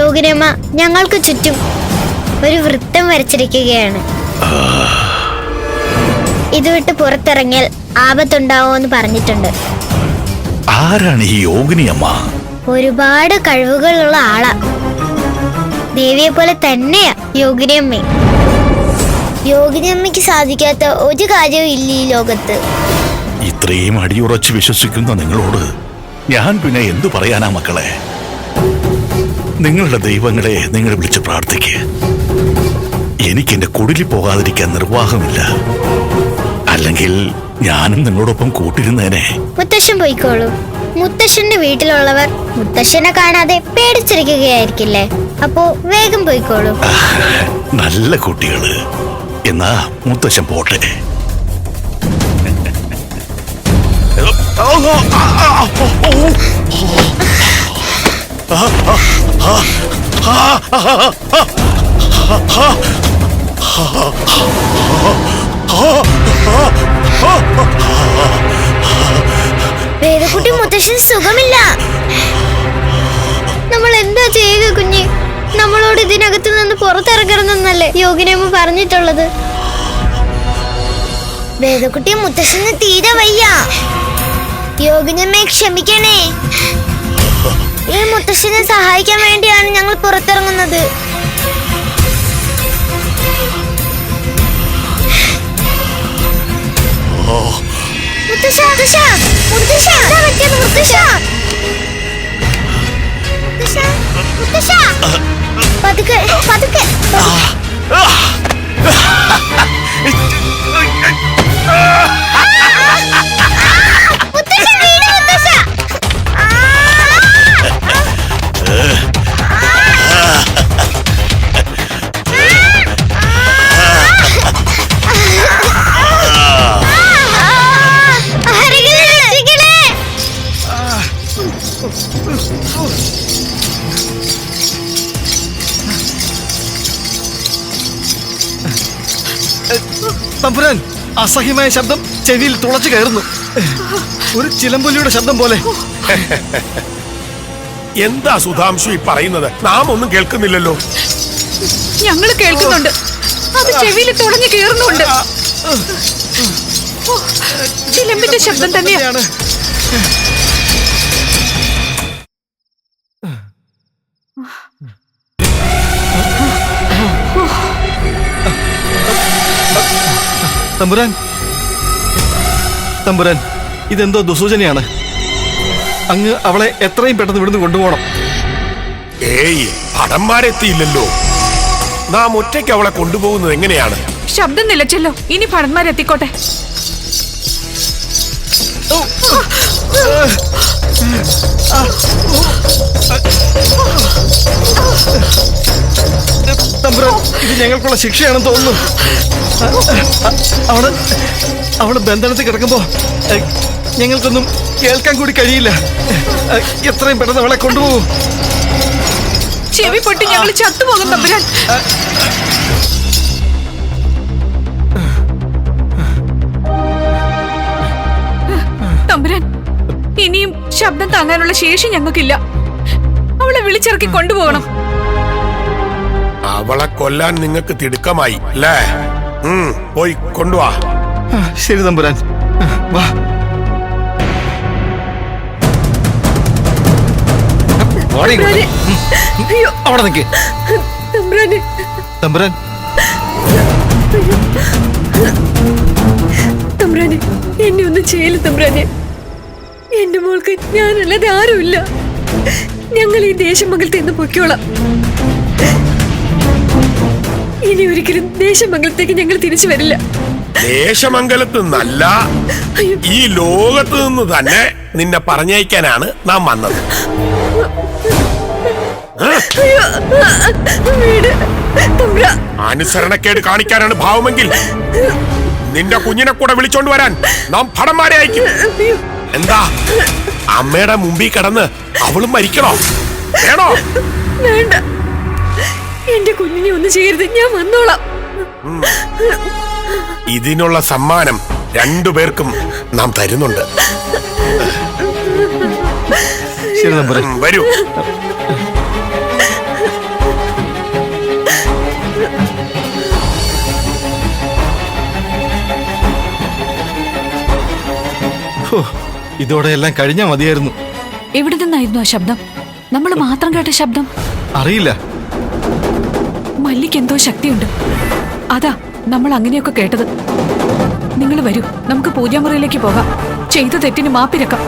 യോഗിനമ്മ ഞങ്ങൾക്ക് ചുറ്റും ഒരു വൃത്തം വരച്ചിരിക്കുകയാണ്. ഇത് വിട്ട് പുറത്തിറങ്ങിയാൽ ആപത്തുണ്ടാവുമെന്ന് പറഞ്ഞിട്ടുണ്ട്. ആരാണ് ഈ യോഗിനിയമ്മ ഒരുപാട് കഴിവുകളുള്ള ആളാ. ദേവിയെ പോലെ തന്നെയാ യോഗിനിയമ്മ യോഗിനിയമ്മയ്ക്ക് സാധിക്കാത്ത ഒരു കാര്യവും ഇല്ല ഈ ലോകത്ത്. ഇത്രയും അടിയുറച്ച് വിശ്വസിക്കുന്ന നിങ്ങളോട് ഞാൻ പിന്നെ എന്തു പറയാനാ മക്കളെ? നിങ്ങളുടെ ദൈവങ്ങളെ നിങ്ങൾ വിളിച്ച് പ്രാർത്ഥിക്കുക എനിക്ക് എന്റെ കുടിലിൽ പോകാതിരിക്കാൻ നിർവാഹമില്ല. അല്ലെങ്കിൽ ഞാനും നിങ്ങളോടൊപ്പം കൂട്ടിരുന്നേനെ. മുത്തശ്ശൻ പോയിക്കോളൂ. മുത്തശ്ശന്റെ വീട്ടിലുള്ളവർ മുത്തശ്ശനെ കാണാതെ പേടിച്ചിരിക്കുകയായിരിക്കില്ലേ? അപ്പോ വേഗം പോയിക്കോളൂ. നല്ല കുട്ടികൾ. എന്നാ മുത്തശ്ശൻ പോട്ടെ. വേദക്കുട്ടി മുത്തശ്ശൻ സുഖമില്ല. നമ്മൾ എന്താ ചെയ്യുക കുഞ്ഞ്? നമ്മളോട് ഇതിനകത്ത് നിന്ന് പുറത്തിറങ്ങരുതെന്നല്ലേ യോഗിനമ്മ പറഞ്ഞിട്ടുള്ളത്. വേദക്കുട്ടി മുത്തശ്ശന് തീരെ വയ്യ. യോഗിനമ്മയെ ക്ഷമിക്കണേ. ഈ മുത്തശ്ശനെ സഹായിക്കാൻ വേണ്ടിയാണ് ഞങ്ങൾ പുറത്തിറങ്ങുന്നത്. മുത്തശ്ശ മുത്തശ്ശ മുത്തശ്ശ എന്താ പറ്റിയത് മുത്തശ്ശ. മുത്തശ്ശ മുത്തശ്ശ. പതുക്കെ പതുക്കെ തമ്പുരാൻ അസഹ്യമായ ശബ്ദം ചെവിയിൽ തുളച്ചു കയറുന്നു. ഒരു ചിലമ്പൊലിയുടെ ശബ്ദം പോലെ. എന്താ സുധാംശു ഈ പറയുന്നത്? നാം ഒന്നും കേൾക്കുന്നില്ലല്ലോ. ഞങ്ങൾ കേൾക്കുന്നുണ്ട്. അത് ചെവിയിൽ തുളഞ്ഞു കയറുന്നുണ്ട്. ചിലമ്പിന്റെ ശബ്ദം തന്നെയാ. തന്നെയാണ്. തമ്പുരാൻ തമ്പുരാൻ ഇതെന്തോ ദുസൂചനയാണ് അങ്ങ് അവളെ എത്രയും പെട്ടെന്ന് ഇവിടുന്ന് കൊണ്ടുപോകണം ഏയ് ഭടന്മാരെത്തിയില്ലല്ലോ നാം ഒറ്റയ്ക്ക് അവളെ കൊണ്ടുപോകുന്നത് എങ്ങനെയാണ് ശബ്ദം നിലച്ചല്ലോ ഇനി ഭടന്മാരെത്തിക്കോട്ടെ തമ്പുരാൻ ഇത് ഞങ്ങൾക്കുള്ള ശിക്ഷയാണെന്ന് തോന്നുന്നു. അവൾ അവൾ ബന്ധനത്തിൽ കിടക്കുമ്പോ ഞങ്ങൾക്കൊന്നും കേൾക്കാൻ കൂടി കഴിയില്ല. എത്രയും പെട്ടെന്ന് അവളെ കൊണ്ടുപോകും. ഞങ്ങൾ ചത്തുപോകും തമ്പുരാൻ. തമ്പുരാൻ ഇനിയും ശബ്ദം താങ്ങാനുള്ള ശേഷി ഞങ്ങൾക്കില്ല. അവളെ വിളിച്ചിറക്കി കൊണ്ടുപോകണം. അവളെ കൊല്ലാൻ നിങ്ങൾക്ക് തിടുക്കമായി അല്ലേ? പോയി കൊണ്ടുവാ. ശരി തമ്പുരാൻ. വാ. അവിടെ നിൽക്ക് തമ്പുരാനെ. തമ്പുരാൻ. തമ്പുരാനെ എന്നെ ഒന്നും ചെയ്യില്ല തമ്പ്രാനെ. എന്റെ മോൾക്ക് ഞാനല്ലാതെ ആരുമില്ല. ഞങ്ങൾ ഈ ദേശം മകൾ നിന്ന് പൊയ്ക്കോളാം. ഇനി ഒരിക്കലും ദേശമംഗലത്തേക്ക് ഞങ്ങൾ തിരിച്ചു വരില്ല. ദേശമംഗലത്ത് നല്ല ഈ ലോകത്ത് നിന്ന് തന്നെ നിന്നെ പറഞ്ഞയക്കാനാണ് നാം വന്നത്. അനുസരണക്കേട് കാണിക്കാനാണ് ഭാവമെങ്കിൽ നിന്റെ കുഞ്ഞിനെ കൂടെ വിളിച്ചോണ്ട് വരാൻ നാം ഭടന്മാരെ അയക്കും. എന്താ? അമ്മയുടെ മുമ്പിൽ കിടന്ന് അവളും മരിക്കണോ? വേണോ? വേണ്ട. എന്റെ കുഞ്ഞിനെ ഒന്നും ചെയ്യരുത്. ഞാൻ വന്നോളാം. ഇതിനുള്ള സമ്മാനം രണ്ടുപേർക്കും നാം തരുന്നുണ്ട്. വരൂ. ഇതോടെ എല്ലാം കഴിഞ്ഞാ മതിയായിരുന്നു. എവിടെ നിന്നായിരുന്നു ആ ശബ്ദം? നമ്മൾ മാത്രം കേട്ട ശബ്ദം? അറിയില്ല. മല്ലിക്ക് എന്തോ ശക്തിയുണ്ട്. അതാ നമ്മൾ അങ്ങനെയൊക്കെ കേട്ടത്. നിങ്ങൾ വരൂ നമുക്ക് പൂജാമുറിയിലേക്ക് പോകാം. ചെയ്ത തെറ്റിന് മാപ്പിരക്കാം.